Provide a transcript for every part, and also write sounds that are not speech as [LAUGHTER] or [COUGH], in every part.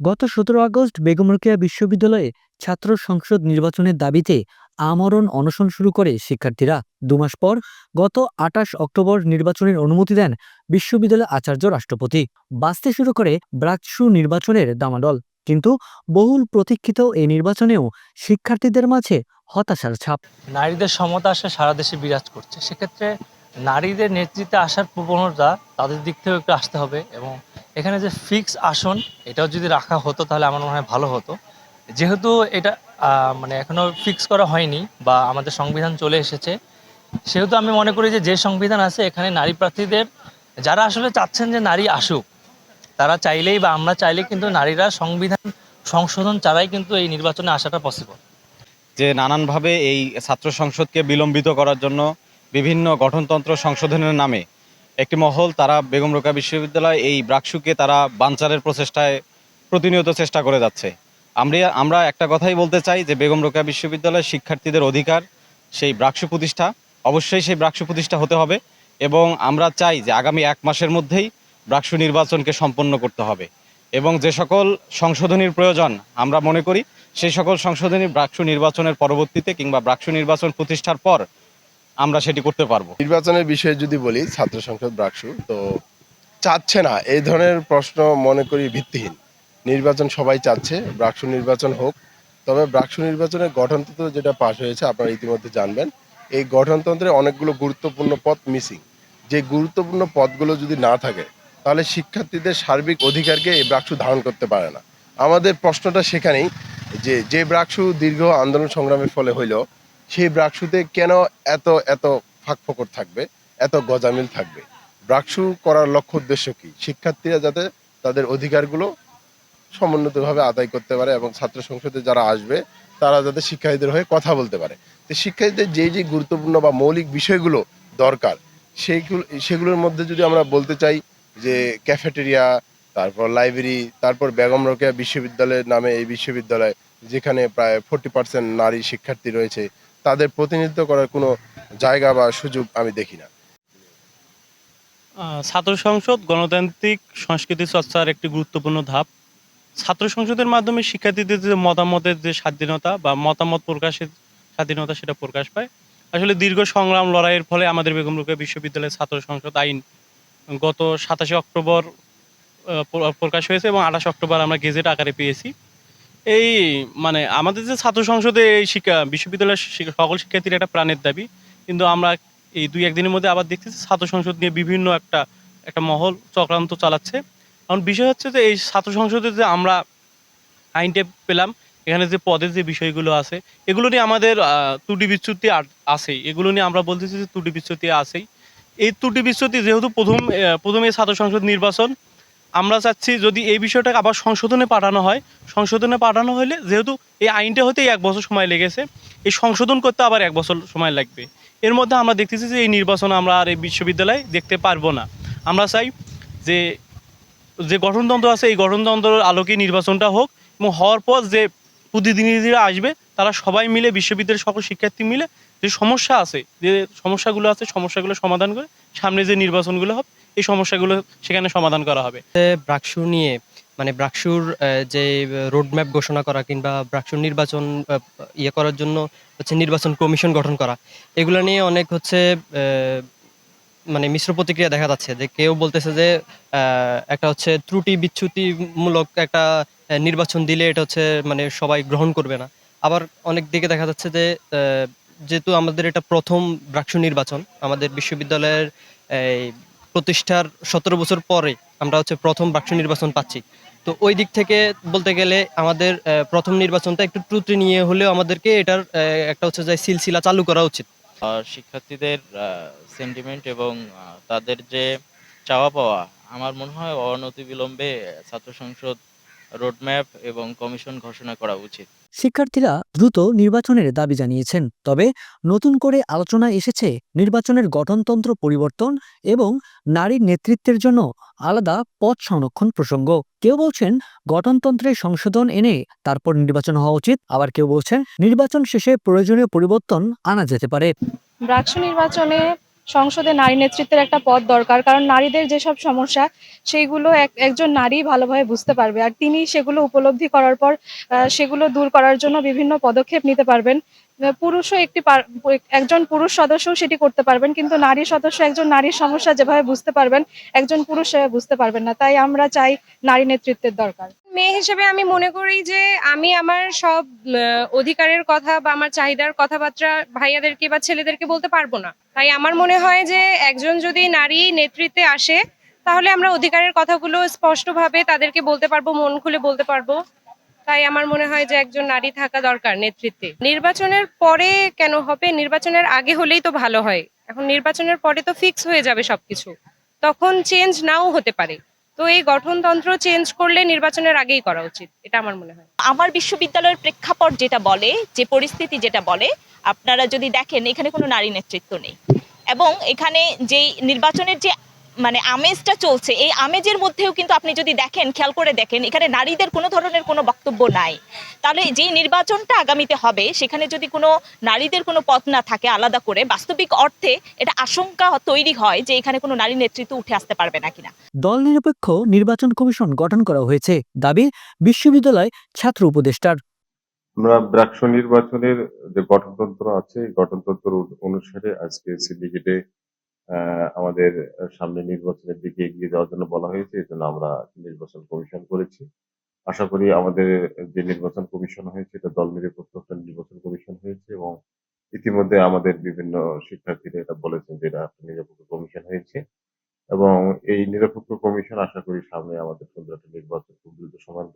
গত সতেরো আগস্ট বেগম রোকেয়া বিশ্ববিদ্যালয়ে ছাত্র সংসদ নির্বাচনের দাবিতে আমরণ অনশন শুরু করে শিক্ষার্থীরা। দুমাস পর গত আটাশ অক্টোবর নির্বাচনের অনুমতি দেন বিশ্ববিদ্যালয় আচার্য রাষ্ট্রপতি। বাঁচতে শুরু করে ব্রাকসু নির্বাচনের দামাডল কিন্তু বহুল প্রতীক্ষিত এই নির্বাচনেও শিক্ষার্থীদের মাঝে হতাশার ছাপ। নারীদের সমতা আসে, সারা দেশে বিরাজ করছে। সেক্ষেত্রে নারীদের নেতৃত্বে আসার প্রবণতা তাদের দিক থেকেও একটু আসতে হবে এবং এখানে যে ফিক্স আসন, এটাও যদি রাখা হতো তাহলে আমার মনে হয় ভালো হতো। যেহেতু এটা মানে এখনও ফিক্স করা হয়নি বা আমাদের সংবিধান চলে এসেছে, সেহেতু আমি মনে করি যে যে সংবিধান আছে, এখানে নারী প্রার্থীদের, যারা আসলে চাচ্ছেন যে নারী আসুক, তারা চাইলেই বা আমরা চাইলেই কিন্তু নারীরা সংবিধান সংশোধন ছাড়াই কিন্তু এই নির্বাচনে আসাটা পসিবল যে নানানভাবে এই ছাত্র সংসদকে বিলম্বিত করার জন্য বিভিন্ন গঠনতন্ত্র সংশোধনের নামে একটি মহল তারা বেগম রোকা বিশ্ববিদ্যালয়, এই ব্রাকসুকে তারা বাঞ্চারের প্রচেষ্টায় প্রতিনিয়ত চেষ্টা করে যাচ্ছে। আমরা আমরা একটা কথাই বলতে চাই যে বেগম রোকা বিশ্ববিদ্যালয়ের শিক্ষার্থীদের অধিকার, সেই ব্রাকসু প্রতিষ্ঠা, অবশ্যই সেই ব্রাকসু প্রতিষ্ঠা হতে হবে এবং আমরা চাই যে আগামী এক মাসের মধ্যেই ব্রাকসু নির্বাচনকে সম্পন্ন করতে হবে এবং যে সকল সংশোধনীর প্রয়োজন আমরা মনে করি, সেই সকল সংশোধনী ব্রাকসু নির্বাচনের পরবর্তীতে কিংবা ব্রাকসু নির্বাচন প্রতিষ্ঠার পর আমরা সেটি করতে পারব। নির্বাচনের বিষয়ে যদি বলি, ছাত্র সংসদ ব্রাকসু, তো চাচ্ছে না, এই ধরনের প্রশ্ন মনে করি ভিত্তিহীন। নির্বাচন সবাই চাচ্ছে, ব্রাকসু নির্বাচন হোক, তবে ব্রাকসু নির্বাচনের গঠনতন্ত্র যেটা পাশ হয়েছে, আপনারা ইতিমধ্যে জানবেন, এই গঠনতন্ত্রে অনেকগুলো গুরুত্বপূর্ণ পদ মিসিং। যে গুরুত্বপূর্ণ পদগুলো যদি না থাকে, তাহলে শিক্ষার্থীদের সার্বিক অধিকারকে এই ব্রাকসু ধারণ করতে পারে না। আমাদের প্রশ্নটা সেখানেই, যে যে ব্রাকসু দীর্ঘ আন্দোলন সংগ্রামের ফলে হইল সেই ব্রাকসুতে কেন এত এত ফাঁকফোকর থাকবে? এত গজামিল থাকবে? ব্রাকসু করার লক্ষ্য উদ্দেশ্য কি? শিক্ষার্থীরা যাতে তাদের অধিকারগুলো সমুন্নতভাবে আদায় করতে পারে এবং ছাত্র সংসদে যারা আসবে, তারা যাতে শিক্ষার্থীদের হয়ে কথা বলতে পারে। তো শিক্ষার্থীদের যে যে গুরুত্বপূর্ণ বা মৌলিক বিষয়গুলো দরকার, সেইগুলো, সেগুলোর মধ্যে যদি আমরা বলতে চাই যে, ক্যাফেটেরিয়া, তারপর লাইব্রেরি, তারপর বেগম রোকেয়া বিশ্ববিদ্যালয়ের নামে এই বিশ্ববিদ্যালয়, যেখানে প্রায় ফোর্টি পার্সেন্ট নারী শিক্ষার্থী রয়েছে তাদের প্রতিনিধিত্ব করার কোনো জায়গা বা সুযোগ আমি দেখি না। ছাত্র সংসদ গণতান্ত্রিক সংস্কৃতি চর্চার একটি গুরুত্বপূর্ণ ধাপ। ছাত্র সংসদের মাধ্যমে শিক্ষার্থীদের যে মতামতের যে স্বাধীনতা বা মতামত প্রকাশের স্বাধীনতা সেটা প্রকাশ পায়। আসলে দীর্ঘ সংগ্রাম লড়াইয়ের ফলে আমাদের বেগম রোকেয়া বিশ্ববিদ্যালয়ের ছাত্র সংসদ আইন গত সাতাশে অক্টোবর প্রকাশ হয়েছে এবং আঠাশ অক্টোবর আমরা গেজেট আকারে পেয়েছি। এই মানে আমাদের যে ছাত্র সংসদে এই শিক্ষা, বিশ্ববিদ্যালয়ের সকল শিক্ষার্থীর একটা প্রাণের দাবি। কিন্তু আমরা এই দুই একদিনের মধ্যে আবার দেখতেছি ছাত্র সংসদ নিয়ে বিভিন্ন একটা একটা মহল চক্রান্ত চালাচ্ছে। কারণ বিষয় হচ্ছে যে এই ছাত্র সংসদে যে আমরা আইনটা পেলাম, এখানে যে পদের যে বিষয়গুলো আছে, এগুলো নিয়ে আমাদের ত্রুটি বিচ্যুতি আছেই। এগুলো নিয়ে আমরা বলতেছি যে ত্রুটি বিচ্যুতি আছেই। এই ত্রুটি বিচ্যুতি যেহেতু প্রথম প্রথমে ছাত্র সংসদ নির্বাচন আমরা চাচ্ছি যদি এই বিষয়টাকে আবার সংশোধনে পাঠানো হয়, সংশোধনে পাঠানো হলে যেহেতু এই আইনটা হতেই এক বছর সময় লেগেছে, এই সংশোধন করতে আবার এক বছর সময় লাগবে। এর মধ্যে আমরা দেখতেছি যে এই নির্বাচন আমরা আর এই বিশ্ববিদ্যালয়ে দেখতে পারব না। আমরা চাই যে যে গঠনতন্ত্র আছে, এই গঠনতন্ত্রের আলোকে নির্বাচনটা হোক এবং হওয়ার পর যে প্রতিনিধিরা আসবে, তারা সবাই মিলে, বিশ্ববিদ্যালয়ের সকল শিক্ষার্থী মিলে যে সমস্যা আছে, যে সমস্যাগুলো আছে, সমস্যাগুলো সমাধান করে সামনে যে নির্বাচনগুলো হবে, এই সমস্যাগুলো সেখানে সমাধান করা হবে। ব্রাকসু নিয়ে মানে ব্রাকসুর যে রোডম্যাপ ঘোষণা করা কিংবা ব্রাকসুর নির্বাচন ইয়ে করার জন্য হচ্ছে নির্বাচন কমিশন গঠন করা, এগুলো নিয়ে অনেক হচ্ছে মানে মিশ্র প্রতিক্রিয়া দেখা যাচ্ছে যে কেউ বলতেছে যে একটা হচ্ছে ত্রুটি বিচ্যুতিমূলক একটা নির্বাচন দিলে এটা হচ্ছে মানে সবাই গ্রহণ করবে না। আবার অনেক দিকে দেখা যাচ্ছে যে যেহেতু আমাদের এটা প্রথম ব্রাকসু নির্বাচন, আমাদের বিশ্ববিদ্যালয়ের প্রতিষ্ঠার সতেরো বছর পরে আমরা হচ্ছে প্রথম ব্রাকসু নির্বাচন পাচ্ছি। তো ওই দিক থেকে বলতে গেলে আমাদের প্রথম নির্বাচনটা একটু ত্রুটি নিয়ে হলেও আমাদেরকে এটার একটা হচ্ছে যে সিলসিলা চালু করা উচিত। শিক্ষার্থীদের সেন্টিমেন্ট এবং তাদের যে চাওয়া পাওয়া, আমার মনে হয় অনতিবিলম্বে ছাত্র সংসদ রোডম্যাপ এবং কমিশন ঘোষণা করা উচিত। শিক্ষার্থীরা দ্রুত নির্বাচনের দাবি জানিয়েছেন। তবে নতুন করে আলোচনা এসেছে নির্বাচনের গঠনতন্ত্র পরিবর্তন এবং নারীর নেতৃত্বের জন্য আলাদা পদ সংরক্ষণ প্রসঙ্গ। কেউ বলছেন গঠনতন্ত্রে সংশোধন এনে তারপর নির্বাচন হওয়া উচিত। আবার কেউ বলছেন নির্বাচন শেষে প্রয়োজনীয় পরিবর্তন আনা যেতে পারে। নির্বাচনে সংসদে নারী নেতৃত্বের একটা পদ দরকার, কারণ নারীদের যেসব সমস্যা, সেইগুলো এক, একজন নারী ভালোভাবে বুঝতে পারবে। আর তিনি সেগুলো উপলব্ধি করার পর সেগুলো দূর করার জন্য বিভিন্ন পদক্ষেপ নিতে পারবেন। পুরুষও একটি একজন পুরুষ সদস্যও সেটি করতে পারবেন, কিন্তু নারী সদস্য একজন নারীর সমস্যা যেভাবে বুঝতে পারবেন, একজন পুরুষ বুঝতে পারবেন না। তাই আমরা চাই নারী নেতৃত্বের দরকার। মেয়ে হিসেবে আমি মনে করি যে আমি আমার সব অধিকারের কথা বা আমার চাহিদার কথাবার্তা ভাইয়াদেরকে বা ছেলেদেরকে বলতে পারব না। তাই আমার মনে হয় যে একজন যদি নারী নেতৃত্বে আসে, তাহলে আমরা অধিকারের কথাগুলো স্পষ্টভাবে তাদেরকে বলতে পারব, মন খুলে বলতে পারব। তাই আমার মনে হয় যে একজন নারী থাকা দরকার নেতৃত্বে। নির্বাচনের পরে কেন হবে? নির্বাচনের আগে হলেই তো ভালো হয়। এখন নির্বাচনের পরে তো ফিক্স হয়ে যাবে সবকিছু। তখন চেঞ্জ নাও হতে পারে। তো এই গঠনতন্ত্র চেঞ্জ করলে নির্বাচনের আগেই করা উচিত। এটা আমার মনে হয়। আমার বিশ্ববিদ্যালয়ের প্রেক্ষাপট যেটা বলে, যে পরিস্থিতি যেটা বলে, আপনারা যদি দেখেন এখানে কোনো নারী নেতৃত্ব নেই। এবং এখানে যেই নির্বাচনের যে মানে আমেজটা চলছে। এই আমেজের মধ্যেও কিন্তু আপনি যদি দেখেন খেয়াল করে দেখেন এখানে নারীদের কোনো ধরনের কোনো বক্তব্য নাই। তাহলে যে নির্বাচনটা আগামীতে হবে সেখানে যদি কোনো নারীদের কোনো পথ না থাকে আলাদা করে বাস্তবিক অর্থে এটা আশঙ্কা তৈরি হয় যে এখানে কোনো নারী নেতৃত্ব উঠে আসতে পারবে না কিনা। দল নিরপেক্ষ নির্বাচন কমিশন গঠন করা হয়েছে দাবি বিশ্ববিদ্যালয় ছাত্র উপদেষ্টার। আমরা ব্রাকশ নির্বাচনের যে গঠনতন্ত্র আছে এই গঠনতন্ত্র অনুসারে আজকে সিন্ডিকেটে আমাদের সামনে নির্বাচনের দিকে এগিয়ে যাওয়ার জন্য বলা হয়েছে, এই জন্য আমরা নির্বাচন কমিশন করেছি। আশা করি আমাদের যে নির্বাচন কমিশন হয়েছে, এটা দল নিরপেক্ষ নির্বাচন কমিশন হয়েছে এবং ইতিমধ্যে আমাদের বিভিন্ন শিক্ষার্থীরা এটা বলেছেন যে এটা একটা নিরপেক্ষ কমিশন হয়েছে এবং এই নিরপেক্ষ কমিশন আশা করি সামনে আমাদের সুন্দর একটা নির্বাচন খুব দ্রুত সমান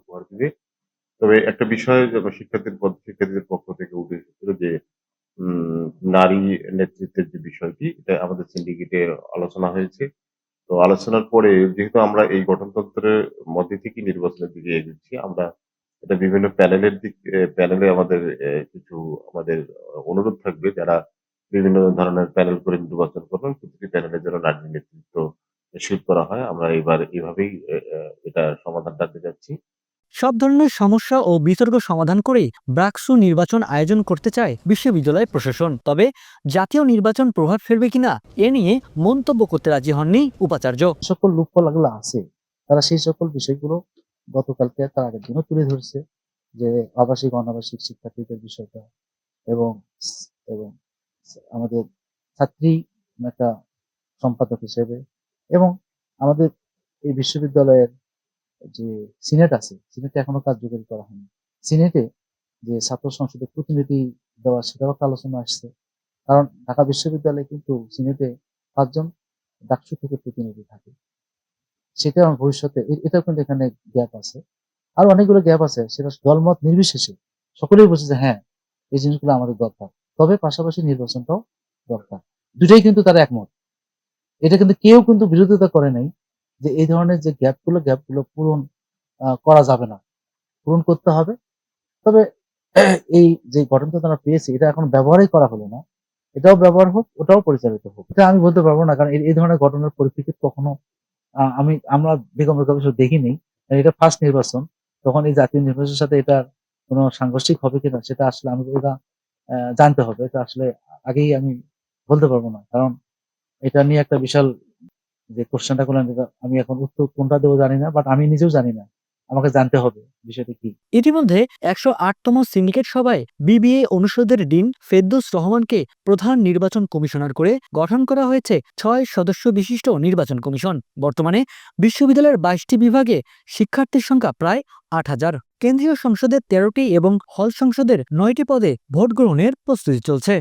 উপহার দিবে। তবে একটা বিষয় শিক্ষার্থীর শিক্ষার্থীদের পক্ষ থেকে উঠে এসেছিল নারী নেতৃত্বের যে বিষয়টি এটা আমাদের সিন্ডিকেটে আলোচনা হয়েছে। তো আলোচনার পরে যেহেতু আমরা এই গঠনতন্ত্রের মধ্যে থেকে নির্বাচনের দিকে এগোচ্ছি আমরা এটা বিভিন্ন প্যানেলের দিক প্যানেলে আমাদের কিছু আমাদের অনুরোধ থাকবে যারা বিভিন্ন ধরনের প্যানেল করে নির্বাচন করবেন প্রতিটি প্যানেলের জন্য নারী নেতৃত্ব নিশ্চিত করা হয়। আমরা এবার আহ, এটা সমাধান টানতে যাচ্ছি। সব ধরনের সমস্যা ও বিতর্ক সমাধান করেই ব্রাকসু নির্বাচন আয়োজন করতে চায় বিশ্ববিদ্যালয় প্রশাসন। তবে জাতীয় নির্বাচন প্রভাব ফেলবে কিনা এ নিয়ে মন্তব্য করতে রাজি হননি উপাচার্য। সকল লুপফলগুলো আছে। তারা সেই সকল বিষয়গুলো গতকালকে তার আগের দিনও তুলে ধরছে যে আবাসিক, অনাবাসিক শিক্ষার্থীদের বিষয়টা এবং এবং আমাদের ছাত্রী একটা সম্পাদক হিসেবে এবং আমাদের এই বিশ্ববিদ্যালয়ের যে সিনেট আছে, সিনেটে এখনও কার্যকরী করা হয়নি। সিনেটে যে ছাত্র সংসদের প্রতিনিধি দেওয়া, সেটাও একটা আলোচনা আসছে। কারণ ঢাকা বিশ্ববিদ্যালয়ে কিন্তু সিনেটে পাঁচজন ডাকসু থেকে প্রতিনিধি থাকে। সেটা আমার ভবিষ্যতে এটাও কিন্তু এখানে গ্যাপ আছে। আর অনেকগুলো গ্যাপ আছে, সেটা দলমত নির্বিশেষে সকলেই বলছে যে হ্যাঁ এই জিনিসগুলো আমাদের দরকার। তবে পাশাপাশি নির্বাচনটাও দরকার। দুটাই কিন্তু তারা একমত। এটা কিন্তু কেউ কিন্তু বিরোধিতা করে নাই। যে এই ধরনের যে গ্যাপগুলো গ্যাপগুলো পূরণ করা যাবে না। পূরণ করতে হবে। তবে [CLEARS THROAT] এই যে গঠনতন্ত্র আমরা পেয়েছি, এটা এখন ব্যবহারই করা হলো না। এটাও ব্যবহার হোক, ওটাও পরিচালিত হোক। এটা আমি বলতে পারব না, কারণ এই- ধরনের ঘটনার পরিপ্রেক্ষিত কখনো আমি, আমরা বেগম বিষয় দেখিনি। এটা ফার্স্ট নির্বাচন। তখন এই জাতীয় নির্বাচনের সাথে এটা কোনো সাংঘর্ষিক হবে কিনা, সেটা আসলে আমি, এটা জানতে হবে। এটা আসলে আগেই আমি বলতে পারব না। কারণ এটা নিয়ে একটা বিশাল যে কোশ্চেনটা করলেন এটা আমি এখন উত্তর কোনটা দেবো জানি না বাট আমি নিজেও জানি না। আমাকে জানতে হবে বিষয়টা কি। ইতিমধ্যে একশো আটতম সিন্ডিকেট সভায় বিবিএ অনুষদের ডিন ফেদ্দুস রহমানকে প্রধান নির্বাচন কমিশনার করে গঠন করা হয়েছে ছয় সদস্য বিশিষ্ট নির্বাচন কমিশন। বর্তমানে বিশ্ববিদ্যালয়ের বাইশটি বিভাগে শিক্ষার্থীর সংখ্যা প্রায় আট হাজার। কেন্দ্রীয় সংসদের তেরোটি এবং হল সংসদের নয়টি পদে ভোট গ্রহণের প্রস্তুতি চলছে।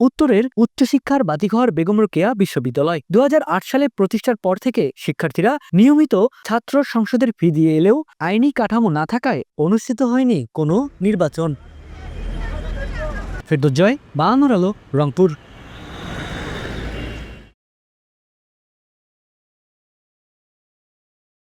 উত্তরের উচ্চশিক্ষার বাতিঘর বেগম রোকেয়া বিশ্ববিদ্যালয়। দুহাজার আট সালে প্রতিষ্ঠার পর থেকে শিক্ষার্থীরা নিয়মিত ছাত্র সংসদের ফি দিয়ে এলেও আইনি কাঠামো না থাকায় অনুষ্ঠিত হয়নি কোনো নির্বাচন। ফেরদোজয় বাহানোর আলো, রংপুর।